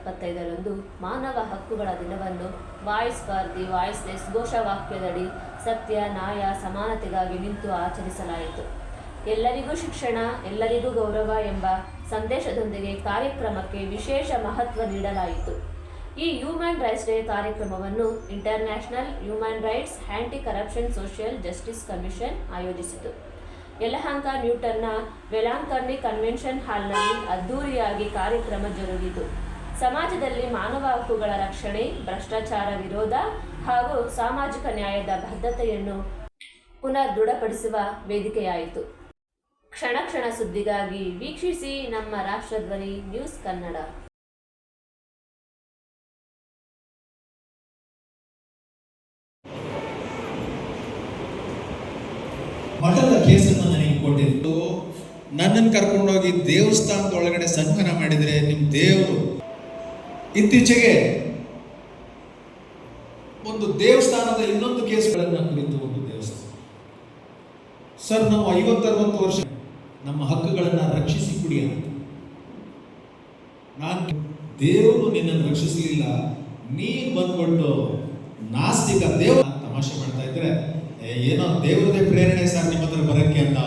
ಇಪ್ಪತ್ತೈದರಂದು ಮಾನವ ಹಕ್ಕುಗಳ ದಿನವನ್ನು ವಾಯ್ಸ್ ಫಾರ್ ದಿ ವಾಯ್ಸ್ಲೆಸ್ ಘೋಷವಾಕ್ಯದಡಿ ಸತ್ಯ, ನ್ಯಾಯ, ಸಮಾನತೆಗಾಗಿ ನಿಂತು ಆಚರಿಸಲಾಯಿತು. ಎಲ್ಲರಿಗೂ ಶಿಕ್ಷಣ, ಎಲ್ಲರಿಗೂ ಗೌರವ ಎಂಬ ಸಂದೇಶದೊಂದಿಗೆ ಕಾರ್ಯಕ್ರಮಕ್ಕೆ ವಿಶೇಷ ಮಹತ್ವ ನೀಡಲಾಯಿತು. ಈ ಹ್ಯೂಮನ್ ರೈಟ್ಸ್ ಡೇ ಕಾರ್ಯಕ್ರಮವನ್ನು international human rights anti corruption social justice commission ಆಯೋಜಿಸಿತು. Yelahanka ನ್ಯೂಟನ್ನ ವೆಲಾಂಕರ್ನಿ ಕನ್ವೆನ್ಷನ್ ಹಾಲ್ನಲ್ಲಿ ಅದ್ದೂರಿಯಾಗಿ ಕಾರ್ಯಕ್ರಮ ಜರುಗಿತು. ಸಮಾಜದಲ್ಲಿ ಮಾನವ ಹಕ್ಕುಗಳ ರಕ್ಷಣೆ, ಭ್ರಷ್ಟಾಚಾರ ವಿರೋಧ ಹಾಗೂ ಸಾಮಾಜಿಕ ನ್ಯಾಯದ ಬದ್ಧತೆಯನ್ನು ಪುನರ್ ದೃಢಪಡಿಸುವ ವೇದಿಕೆಯಾಯಿತು. ಕ್ಷಣ ಕ್ಷಣ ಸುದ್ದಿಗಾಗಿ ವೀಕ್ಷಿಸಿ ನಮ್ಮ ರಾಷ್ಟ್ರಧ್ವನಿ ನ್ಯೂಸ್ ಕನ್ನಡ. ಮಠದ ಕೇಸನ್ನು ನನಗೆ ಕೊಟ್ಟಿದ್ದು, ನನ್ನನ್ನು ಕರ್ಕೊಂಡೋಗಿ ದೇವಸ್ಥಾನದ ಒಳಗಡೆ ಸಂಧಾನ ಮಾಡಿದರೆ ನಿಮ್ಮ ದೇವರು ಇತ್ತೀಚೆಗೆ ಒಂದು ದೇವಸ್ಥಾನದ ಇನ್ನೊಂದು ಕೇಸ್ಗಳನ್ನು ಕುರಿತು ಒಂದು ದೇವಸ್ಥಾನ. ಸರ್ ನಾವು ಐವತ್ತರವತ್ತು ವರ್ಷ ನಮ್ಮ ಹಕ್ಕುಗಳನ್ನು ರಕ್ಷಿಸಿ ಕುಡಿ ಅಂತ. ನಾನು ದೇವರು ನಿನ್ನನ್ನು ರಕ್ಷಿಸಲಿಲ್ಲ. ನೀ ಬಂದ್ಬಿಟ್ಟು ನಾಸ್ತಿಕ ದೇವ ತಮಾಷೆ ಮಾಡ್ತಾ ಇದ್ರೆ "ಏ, ಏನೋ ದೇವರದೇ ಪ್ರೇರಣೆ ಸರ್ ನಿಮ್ಮ ಹತ್ರ ಬರಕ್ಕೆ ಅಂತ.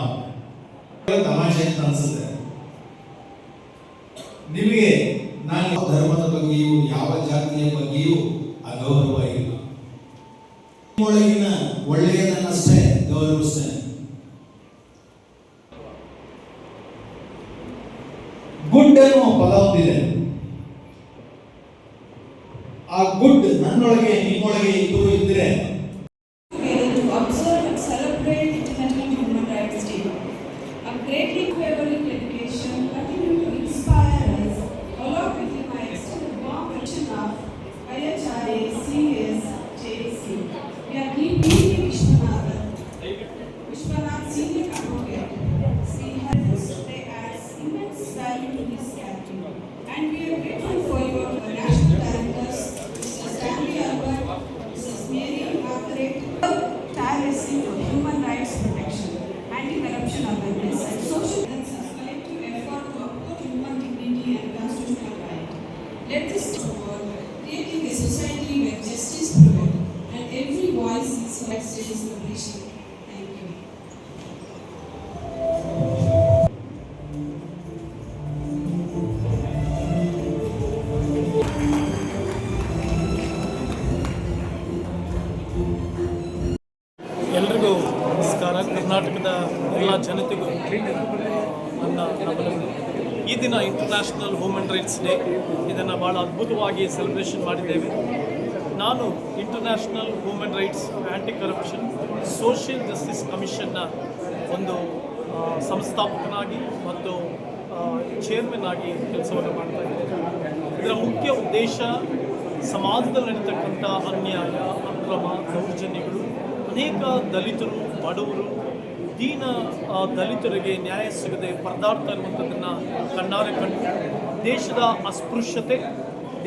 ತಮಾಷೆ ಅಂತ ಅನ್ಸುತ್ತೆ. ನಿಮಗೆ ನಾನು ಧರ್ಮದ ಬಗ್ಗೆಯೂ ಯಾವ ಜಾತಿಯ ಬಗ್ಗೆಯೂ ಅಗೌರವ ಇಲ್ಲ ಒಳಗಿನ ಒಳ್ಳೆಯದನ್ನಷ್ಟೇ ಗೌರವಿಸ್ತೇನೆ. ಗುಡ್ ಅನ್ನುವ ಪದ ಹೊಂದಿದೆ ಆ ಗುಡ್ ನನ್ನೊಳಗೆ ನಿಮ್ಮೊಳಗೆ ಇಬ್ಬರು ಇದ್ರೆ ಈ ದಿನ ಇಂಟರ್ನ್ಯಾಷನಲ್ ಹ್ಯೂಮನ್ ರೈಟ್ಸ್ ಡೇ ಇದನ್ನು ಭಾಳ ಅದ್ಭುತವಾಗಿ ಸೆಲೆಬ್ರೇಷನ್ ಮಾಡಿದ್ದೇವೆ. ನಾನು international human rights anti corruption social justice ಕಮಿಷನ್ನ ಒಂದು ಸಂಸ್ಥಾಪಕನಾಗಿ ಮತ್ತು ಚೇರ್ಮನ್ ಆಗಿ ಕೆಲಸವನ್ನು ಮಾಡ್ತಾ ಇದ್ದೇನೆ. ಇದರ ಮುಖ್ಯ ಉದ್ದೇಶ ಸಮಾಜದಲ್ಲಿ ನಡೀತಕ್ಕಂಥ ಅನ್ಯಾಯ, ಅಕ್ರಮ, ದೌರ್ಜನ್ಯಗಳು, ಅನೇಕ ದಲಿತರು, ಬಡವರು ದೀನ ದಲಿತರಿಗೆ ನ್ಯಾಯ ಸಿಗದೆ ಪರದಾಡ್ತಾ ಇರುವಂಥದ್ದನ್ನು ಕಣ್ಣಾರೆ ಕಂಡು ದೇಶದ ಅಸ್ಪೃಶ್ಯತೆ,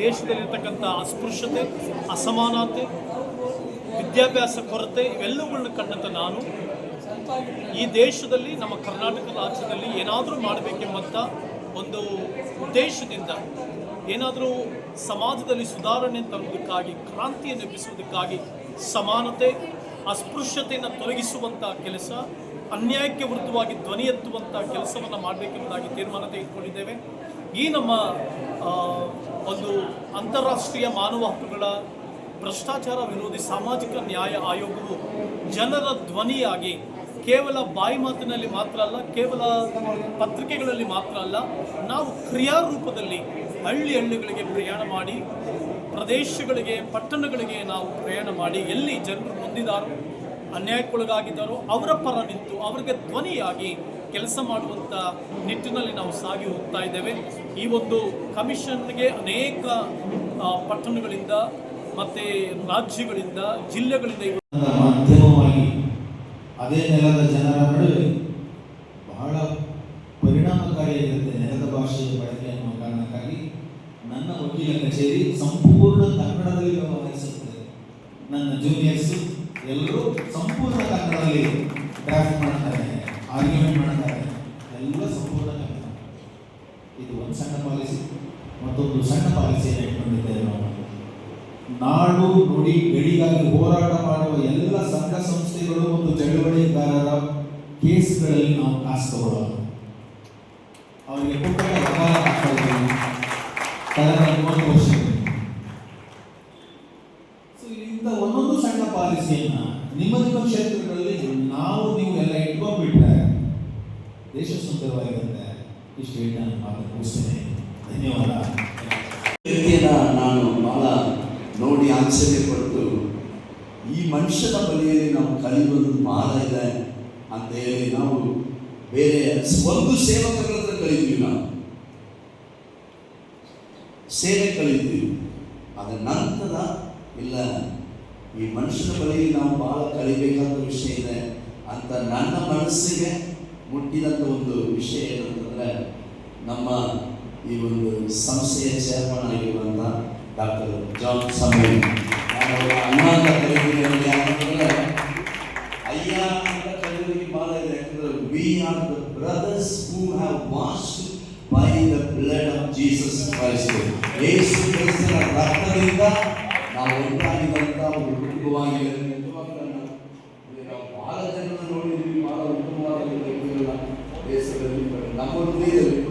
ದೇಶದಲ್ಲಿರ್ತಕ್ಕಂಥ ಅಸ್ಪೃಶ್ಯತೆ, ಅಸಮಾನತೆ, ವಿದ್ಯಾಭ್ಯಾಸ ಕೊರತೆ ಇವೆಲ್ಲವುಗಳನ್ನ ಕಂಡಂತ ನಾನು. ಈ ದೇಶದಲ್ಲಿ, ನಮ್ಮ ಕರ್ನಾಟಕ ರಾಜ್ಯದಲ್ಲಿ ಏನಾದರೂ ಮಾಡಬೇಕೆಂಬಂಥ ಒಂದು ಉದ್ದೇಶದಿಂದ, ಏನಾದರೂ ಸಮಾಜದಲ್ಲಿ ಸುಧಾರಣೆ ತರುವುದಕ್ಕಾಗಿ, ಕ್ರಾಂತಿಯನ್ನು ಎಬ್ಬಿಸುವುದಕ್ಕಾಗಿ ಸಮಾನತೆ ಅಸ್ಪೃಶ್ಯತೆಯನ್ನು ತೊಲಗಿಸುವಂಥ ಕೆಲಸ, ಅನ್ಯಾಯಕ್ಕೆ ವಿರುದ್ಧವಾಗಿ ಧ್ವನಿ ಎತ್ತುವಂಥ ಕೆಲಸವನ್ನು ಮಾಡಬೇಕೆಂಬುದಾಗಿ ತೀರ್ಮಾನ ತೆಗೆದುಕೊಂಡಿದ್ದೇವೆ. ಈ ನಮ್ಮ ಒಂದು ಅಂತಾರಾಷ್ಟ್ರೀಯ ಮಾನವ ಹಕ್ಕುಗಳ ಭ್ರಷ್ಟಾಚಾರ ವಿರೋಧಿ ಸಾಮಾಜಿಕ ನ್ಯಾಯ ಆಯೋಗವು ಜನರ ಧ್ವನಿಯಾಗಿ ಕೇವಲ ಬಾಯಿ ಮಾತಿನಲ್ಲಿ ಮಾತ್ರ ಅಲ್ಲ, ಕೇವಲ ಪತ್ರಿಕೆಗಳಲ್ಲಿ ಮಾತ್ರ ಅಲ್ಲ, ನಾವು ಕ್ರಿಯಾರೂಪದಲ್ಲಿ ಹಳ್ಳಿ ಹಳ್ಳಿಗಳಿಗೆ ಪ್ರಯಾಣ ಮಾಡಿ ಪ್ರದೇಶಗಳಿಗೆ, ಪಟ್ಟಣಗಳಿಗೆ ನಾವು ಪ್ರಯಾಣ ಮಾಡಿ ಎಲ್ಲಿ ಜನರು ನೊಂದಿದಾರೋ, ಅನ್ಯಾಯಕ್ಕೊಳಗಾಗಿದ್ದಾರೋ, ಅವರ ಪರ ನಿಂತು ಅವರಿಗೆ ಧ್ವನಿಯಾಗಿ ಕೆಲಸ ಮಾಡುವಂಥ ನಿಟ್ಟಿನಲ್ಲಿ ನಾವು ಸಾಗಿ ಹೋಗ್ತಾ ಇದ್ದೇವೆ. ಈ ಒಂದು ಕಮಿಷನ್ಗೆ ಅನೇಕ ಪಟ್ಟಣಗಳಿಂದ ಮತ್ತು ರಾಜ್ಯಗಳಿಂದ, ಜಿಲ್ಲೆಗಳಿಂದ ಮಾಧ್ಯಮವಾಗಿ ಅದೇ ನೆಲದ ಜನರ ನಡುವೆ ಬಹಳ ಪರಿಣಾಮಕಾರಿಯಾಗಿರುತ್ತೆ ನೆಲದ ಭಾಷೆಯ ಬಳಕೆ ಅನ್ನುವ ಕಾರಣಕ್ಕಾಗಿ ನನ್ನ ವಕೀಲ ಕಚೇರಿ ಸಂಪೂರ್ಣ ಕನ್ನಡದಲ್ಲಿ ವ್ಯವಹರಿಸುತ್ತದೆ ನನ್ನ ಜೂನಿಯರ್ಸ್ ಎಲ್ಲರೂ ಸಂಪೂರ್ಣ ಕನ್ನಡದಲ್ಲಿ ಡ್ರಾಫ್ಟ್ ಮಾಡ್ತಾರೆ ಆರ್ಗ್ಯುಮೆಂಟ್ ಮಾಡ್ತಾರೆ. ಎಲ್ಲ ಸಂಪೂರ್ಣ ಕನ್ನಡ. ಇದು ಒಂದು ಸಣ್ಣ ಪಾಲಿಸಿ ಮತ್ತೊಂದು ಸಣ್ಣ ಪಾಲಿಸಿಯನ್ನು ಇಟ್ಕೊಂಡಿದ್ದೇವೆ ನಾವು ನಾಡು ನುಡಿ ಗಡಿಗಾಗಿ ಹೋರಾಟ ಮಾಡುವ ಎಲ್ಲ ಸಂಘ ಸಂಸ್ಥೆಗಳು ಮತ್ತು ಚಳುವಳಿಗಾರರ ಕೇಸ್ಗಳಲ್ಲಿ ನಾವು ಕಾಸು ತಗೊಳ್ಳೋದು. ಅವರಿಗೆ ಪುಸ್ತಕ ಅಪಾಯ ಆಗ್ತಾ ಇದ್ದೀವಿ ಕಳೆದ ಮೂವತ್ತು ವರ್ಷದಲ್ಲಿ ಸೊ ಇಂಥ ಒಂದೊಂದು ಸಣ್ಣ ಪಾಲಿಸಿಯನ್ನ ನಿಮ್ಮ ನಿಮ್ಮ ಕ್ಷೇತ್ರಗಳಲ್ಲಿ ನಾವು ನೀವು ಎಲ್ಲ ಇಟ್ಕೊಂಡ್ಬಿಟ್ರೆ ದೇಶ ಸುಂದರವಾಗಿರುತ್ತೆ ಇಷ್ಟು ಹೇಳಿ ನಾನು ಮಾತು ಮುಗಿಸ್ತೇನೆ ಧನ್ಯವಾದ ವ್ಯಕ್ತಿಯನ್ನ ನಾನು ಬಹಳ ನೋಡಿ ಕೊಟ್ಟು, ಈ ಮನುಷ್ಯನ ಬಳಿಯಲ್ಲಿ ನಾವು ಕಲಿಯುವುದು ಬಹಳ ಇದೆ ಅಂತ ಹೇಳಿ ನಾವು ಬೇರೆ ಒಂದು ಸೇವಕರ ಹತ್ರ ಕಲಿತೀವಿ ನಾವು. ಸೇವೆ ಕಲಿತೀವಿ ಅದರ ನಂತರ, ಇಲ್ಲ, ಈ ಮನುಷ್ಯನ ಬಳಿಯಲ್ಲಿ ನಾವು ಬಹಳ ಕಲಿಬೇಕಾದ ವಿಷಯ ಇದೆ ಅಂತ ನನ್ನ ಮನಸ್ಸಿಗೆ ಮುಟ್ಟಿದಂಥ ಒಂದು ವಿಷಯ ಏನಂತಂದ್ರೆ, ನಮ್ಮ ಈ ಒಂದು ಸಂಸ್ಥೆಯ ಚೇರ್ಮನ್ ಆಗಿರುವಂಥ ಡಾಕ್ಟರ್ ಜಾನ್ ಸಮೀರ್ ನಾನು ಅವರ ಅಣ್ಣ ಅಂತ ಕರೀತೀನಿ ಅವ್ರಿಗೆ ಯಾಕಂದ್ರೆ ಅಯ್ಯ ಅಂತ ಕರೆಯೋರಿಗೆ ಭಾಳ ಇದೆ ಯಾಕಂದ್ರೆ we are the brothers who have washed by the blood of Jesus Christ Yesu ಕ್ರಿಸ್ತನ ರಕ್ತದಿಂದ ನಾವು ಒಂದಾಗಿದಂಥ ಒಂದು ಕುಟುಂಬವಾಗಿದೆ ನಿಜವಾಗ್ಲೂ ನಾನು ಇಲ್ಲಿ ನಾವು ಬಹಳ ಜನರನ್ನು ನೋಡಿದ್ದೀವಿ ಬಹಳ ಉತ್ತಮವಾದ ವ್ಯಕ್ತಿಗಳನ್ನ ದೇಶದಲ್ಲಿ ನಮ್ಮ ಹೃದಯದಲ್ಲಿ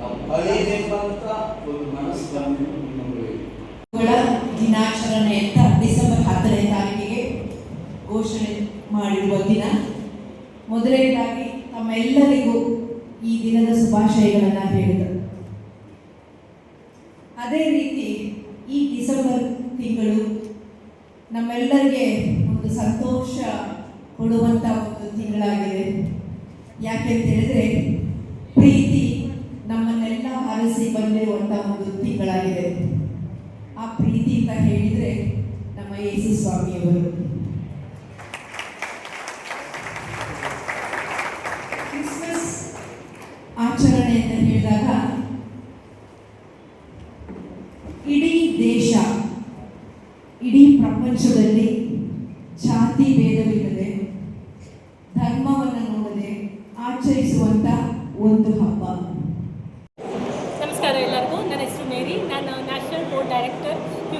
ನಾವು ಕಳೆಯಬೇಕಂತ ಒಂದು ಮನಸ್ಸು ಬಂದಿದ್ದು ನಮ್ಮಲ್ಲಿ ಗಳ ದಿನಾಚರಣೆ ಅಂತ ಡಿಸೆಂಬರ್ ಹತ್ತನೇ ತಾರೀಕಿಗೆ ಘೋಷಣೆ ಮಾಡಿರುವ ದಿನ. ಮೊದಲನೇದಾಗಿ ತಮ್ಮೆಲ್ಲರಿಗೂ ಈ ದಿನದ ಶುಭಾಶಯಗಳನ್ನು ಹೇಳಿದರು ಅದೇ ರೀತಿ ಈ ಡಿಸೆಂಬರ್ ತಿಂಗಳು ನಮ್ಮೆಲ್ಲರಿಗೆ ಒಂದು ಸಂತೋಷ ಕೊಡುವಂಥ ಒಂದು ತಿಂಗಳಾಗಿದೆ. ಯಾಕೆಂತ ಹೇಳಿದ್ರೆ, ಪ್ರೀತಿ ನಮ್ಮನ್ನೆಲ್ಲ ಆರಿಸಿ ಬಂದಿರುವಂಥ ಪ್ರೀತಿ ಅಂತ ಹೇಳಿದರೆ ನಮ್ಮ ಯೇಸು ಸ್ವಾಮಿಯವರು. ಕ್ರಿಸ್ಮಸ್ ಆಚರಣೆ ಅಂತ ಹೇಳಿದಾಗ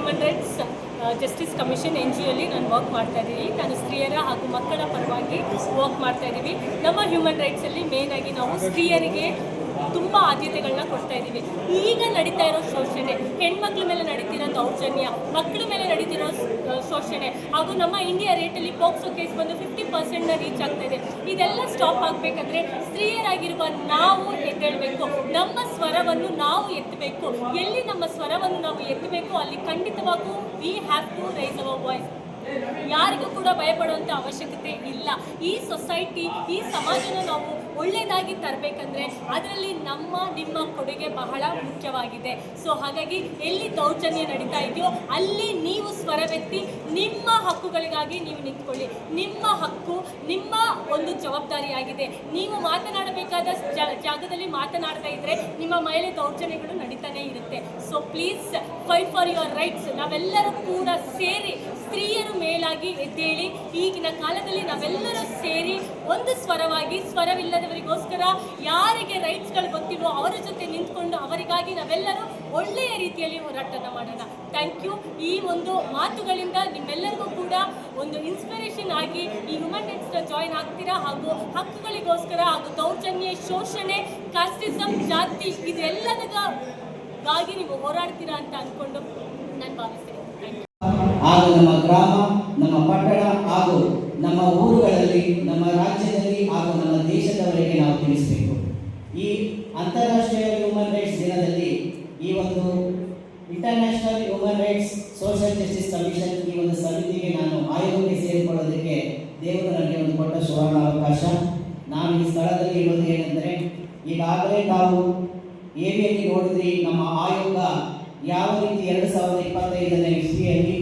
human rights justice commission N G ಒಲಿ ನಾನು ವರ್ಕ್ ಮಾಡ್ತಾ ಇದ್ದೀನಿ. ನಾನು ಸ್ತ್ರೀಯರ ಹಾಗೂ ಮಕ್ಕಳ ಪರವಾಗಿ ವರ್ಕ್ ಮಾಡ್ತಾ ಇದ್ದೀವಿ. ನಮ್ಮ ಹ್ಯೂಮನ್ ರೈಟ್ಸಲ್ಲಿ ಮೇನ್ ಆಗಿ ನಾವು ಸ್ತ್ರೀಯರಿಗೆ ತುಂಬ ಆದ್ಯತೆಗಳನ್ನ ಕೊಡ್ತಾ ಇದ್ದೀವಿ. ಈಗ ನಡೀತಾ ಇರೋ ಶೋಷಣೆ, ಹೆಣ್ಮಕ್ಳ ಮೇಲೆ ನಡೀತಿರೋ ದೌರ್ಜನ್ಯ, ಮಕ್ಕಳ ಮೇಲೆ ನಡೀತಿರೋ ಶೋಷಣೆ, ಹಾಗೂ ನಮ್ಮ ಇಂಡಿಯಾ ರೇಟಲ್ಲಿ ಪೋಕ್ಸೋ ಕೇಸ್ ಬಂದು ಫಿಫ್ಟಿ ಪರ್ಸೆಂಟ್ನ ರೀಚ್ ಆಗ್ತಾ ಇದೆ. ಇದೆಲ್ಲ ಸ್ಟಾಪ್ ಆಗಬೇಕಂದ್ರೆ ಸ್ತ್ರೀಯರಾಗಿರುವ ನಾವು ಎದ್ದೇಳಬೇಕು. ನಮ್ಮ ಸ್ವರವನ್ನು ನಾವು ಎತ್ತಬೇಕು. ಎಲ್ಲಿ ನಮ್ಮ ಸ್ವರವನ್ನು ನಾವು ಎತ್ತಬೇಕು, ಅಲ್ಲಿ ಖಂಡಿತವಾಗೂ we have to raise our voice ಯಾರಿಗೂ ಕೂಡ ಭಯಪಡುವಂಥ ಅವಶ್ಯಕತೆ ಇಲ್ಲ. ಈ ಸೊಸೈಟಿ ಈ ಸಮಾಜನ ನಾವು ಒಳ್ಳೆಯದಾಗಿ ತರಬೇಕಂದ್ರೆ ಅದರಲ್ಲಿ ನಮ್ಮ, ನಿಮ್ಮ ಕೊಡುಗೆ ಬಹಳ ಮುಖ್ಯವಾಗಿದೆ. ಸೊ ಹಾಗಾಗಿ ಎಲ್ಲಿ ದೌರ್ಜನ್ಯ ನಡೀತಾ ಇದೆಯೋ ಅಲ್ಲಿ ನೀವು ಸ್ವರವೆತ್ತಿ ನಿಮ್ಮ ಹಕ್ಕುಗಳಿಗಾಗಿ ನೀವು ನಿಂತ್ಕೊಳ್ಳಿ. ನಿಮ್ಮ ಹಕ್ಕು, ನಿಮ್ಮ ಒಂದು ಜವಾಬ್ದಾರಿಯಾಗಿದೆ. ನೀವು ಮಾತನಾಡಬೇಕಾದ ಜಾಗದಲ್ಲಿ ಮಾತನಾಡ್ತಾ ಇದ್ರೆ ನಿಮ್ಮ ಮೇಲೆ ದೌರ್ಜನ್ಯಗಳು ನಡೀತಾನೆ ಇರುತ್ತೆ. So please fight for your rights ನಾವೆಲ್ಲರೂ ಕೂಡ ಸೇರಿ ಸ್ತ್ರೀಯರು ಮೇಲಾಗಿ ಎದ್ದೇಳಿ ಈಗಿನ ಕಾಲದಲ್ಲಿ ನಾವೆಲ್ಲರೂ ಸೇರಿ ಒಂದು ಸ್ವರವಾಗಿ ಸ್ವರವಿಲ್ಲದವರಿಗೋಸ್ಕರ ಯಾರಿಗೆ ರೈಟ್ಸ್ಗಳು ಗೊತ್ತಿಲ್ವೋ ಅವರ ಜೊತೆ ನಿಂತ್ಕೊಂಡು ಅವರಿಗಾಗಿ ನಾವೆಲ್ಲರೂ ಒಳ್ಳೆಯ ರೀತಿಯಲ್ಲಿ ಹೋರಾಟನ ಮಾಡೋಣ. ಥ್ಯಾಂಕ್ ಯು ಈ ಒಂದು ಮಾತುಗಳಿಂದ ನಿಮ್ಮೆಲ್ಲರಿಗೂ ಕೂಡ ಒಂದು ಇನ್ಸ್ಪಿರೇಷನ್ ಆಗಿ ಈ ಹ್ಯೂಮನ್ ರೈಟ್ಸ್ನ ಜಾಯಿನ್ ಆಗ್ತೀರಾ ಹಾಗೂ ಹಕ್ಕುಗಳಿಗೋಸ್ಕರ ಹಾಗೂ ದೌರ್ಜನ್ಯ, ಶೋಷಣೆ ಕಾಸ್ಟಿಸಮ್ ಜಾತಿ ಇದೆಲ್ಲದಾಗಿ ನೀವು ಹೋರಾಡ್ತೀರಾ ಅಂತ ಅಂದ್ಕೊಂಡು ನಾನು ಭಾವಿಸ್ತೀನಿ ಥ್ಯಾಂಕ್ ಯು ಹಾಗೂ ನಮ್ಮ ಗ್ರಾಮ, ನಮ್ಮ ಪಟ್ಟಣ ಹಾಗೂ ನಮ್ಮ ಊರುಗಳಲ್ಲಿ, ನಮ್ಮ ರಾಜ್ಯದಲ್ಲಿ ಹಾಗೂ ನಮ್ಮ ದೇಶದವರೆಗೆ ನಾವು ತಿಳಿಸಬೇಕು. ಈ ಅಂತಾರಾಷ್ಟ್ರೀಯ ಹ್ಯೂಮನ್ ರೈಟ್ಸ್ ದಿನದಲ್ಲಿ ಈ ಒಂದು international human rights social justice commission ಈ ಒಂದು ಸಮಿತಿಗೆ ನಾನು ಆಯೋಗಕ್ಕೆ ಸೇರಿಕೊಳ್ಳೋದಕ್ಕೆ ದೇವರು ನನಗೆ ಒಂದು ಕೊಟ್ಟ ಸುವರ್ಣ ಅವಕಾಶ. ನಾನು ಈ ಸ್ಥಳದಲ್ಲಿ ಇರೋದು ಏನೆಂದರೆ, ಈಗಾಗಲೇ ತಾವು ಎವಿಯಲ್ಲಿ ನೋಡಿದ್ರಿ, ನಮ್ಮ ಆಯೋಗ ಯಾವ ರೀತಿ ಎರಡು ಸಾವಿರದ ಇಪ್ಪತ್ತೈದನೇ ಇಸ್ವಿಯಲ್ಲಿ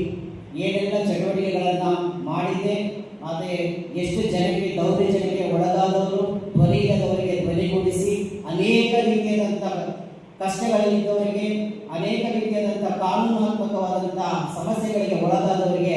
ಏನೆಲ್ಲ ಚಟುವಟಿಕೆಗಳನ್ನು ಮಾಡಿದೆ ಆದರೆ ಎಷ್ಟು ಜನಕ್ಕೆ ದೌರ್ಜನ್ಯಕ್ಕೆ ಒಳಗಾದವರು ಧ್ವನಿಯಿಲ್ಲದವರಿಗೆ ಧ್ವನಿಗೂಡಿಸಿ ಅನೇಕ ರೀತಿಯಾದಂಥ ಕಷ್ಟಗಳಲ್ಲಿದ್ದವರಿಗೆ ಅನೇಕ ರೀತಿಯಾದಂಥ ಕಾನೂನಾತ್ಮಕವಾದಂಥ ಸಮಸ್ಯೆಗಳಿಗೆ ಒಳಗಾದವರಿಗೆ